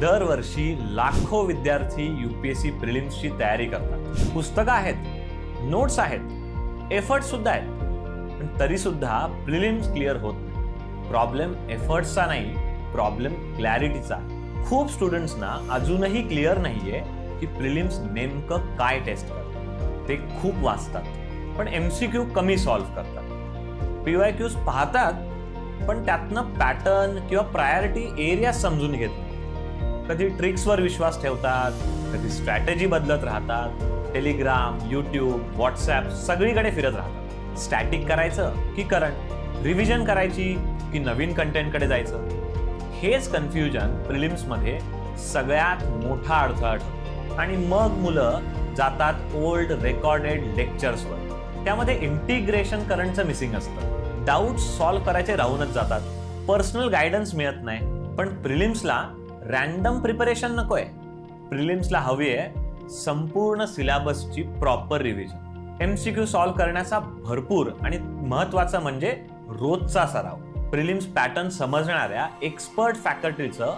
दरवर्षी लाखो विद्यार्थी यू पी एस सी प्रिलिम्सची तयारी करतात. पुस्तकं आहेत नोट्स आहेत एफर्ट सुद्धा आहेत. पण तरी सुद्धा प्रिलिम्स क्लिअर होत नाही. प्रॉब्लेम एफर्ट्सचा नाही प्रॉब्लेम क्लॅरिटीचा खूप स्टुडंट्सना अजूनही क्लिअर नाहीये की प्रिलिम्स नेमकं काय टेस्ट करतात. ते खूप वाचतात पण एम सी क्यू कमी सॉल्व्ह करतात. पी वाय क्यूज पाहतात पण त्यातनं पॅटर्न किंवा प्रायोरिटी एरिया समजून घेत नाही. कधी ट्रिक्सवर विश्वास ठेवतात कधी स्ट्रॅटेजी बदलत राहतात टेलिग्राम यूट्यूब व्हॉट्सॲप सगळीकडे फिरत राहतात. स्टॅटिक करायचं की करंट रिव्हिजन करायची की नवीन कंटेंटकडे जायचं? हेच कन्फ्युजन प्रिलिम्समध्ये सगळ्यात मोठा अडथळा ठरतो. आणि मग मुलं जातात ओल्ड रेकॉर्डेड लेक्चर्सवर त्यामध्ये इंटिग्रेशन करंटचं मिसिंग असतं. डाऊट सॉल्व्ह करायचे राहूनच जातात. पर्सनल गायडन्स मिळत नाही. पण प्रिलिम्सला रॅन्डम प्रिपरेशन नको आहे प्रिलिम्सला हवी आहे संपूर्ण सिलेबसची प्रॉपर रिव्हिजन क्यू सॉल्व्ह करण्याचा भरपूर आणि महत्त्वाचं म्हणजे रोजचा सराव. प्रिलिम्स पॅटर्न समजणाऱ्या एक्सपर्ट फॅकल्टीचं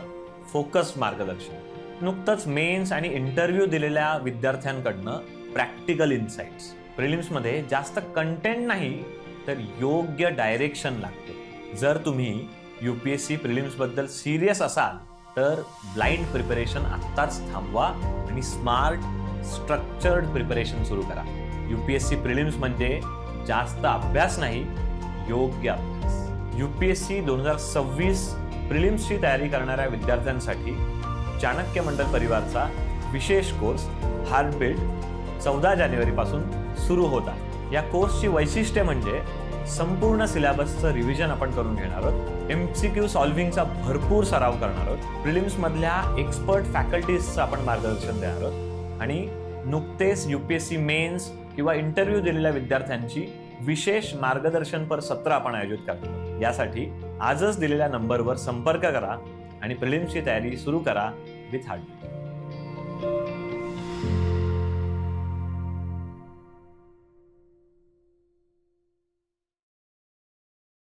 फोकस मार्गदर्शन. नुकतंच मेन्स आणि इंटरव्ह्यू दिलेल्या विद्यार्थ्यांकडनं प्रॅक्टिकल इन्साइट्स प्रिलिम्समध्ये जास्त कंटेंट नाही तर योग्य डायरेक्शन लागते. जर तुम्ही यू पी एस सी प्रिलिम्सबद्दल सिरियस असाल तर ब्लाइंड प्रिपरेशन आत्ताच थांबवा आणि स्मार्ट स्ट्रक्चर्ड प्रिपरेशन सुरू करा. U P S C prelims म्हणजे जास्त अभ्यास नाही योग्य अभ्यास. यू पी एस सी दोन हजार सव्वीस प्रिलिम्सची तयारी करणाऱ्या विद्यार्थ्यांसाठी चाणक्य मंडल परिवारचा विशेष कोर्स हार्टबीट चौदा जानेवारीपासून सुरू होत आहे. या कोर्सची वैशिष्ट्ये म्हणजे संपूर्ण सिलेबसचं रिव्हिजन आपण करून घेणार आहोत. एम सी क्यू सॉल्व्हिंगचा भरपूर सराव करणार आहोत. प्रिलिम्समधल्या एक्सपर्ट फॅकल्टीजचं आपण मार्गदर्शन देणार आहोत. आणि नुकतेच U P S C mains किंवा इंटरव्ह्यू दिलेल्या विद्यार्थ्यांची विशेष मार्गदर्शनपर सत्र आपण आयोजित करतो यासाठी आजच दिलेल्या नंबरवर संपर्क करा आणि प्रिलिम्सची तयारी सुरू करा विथ हार्ट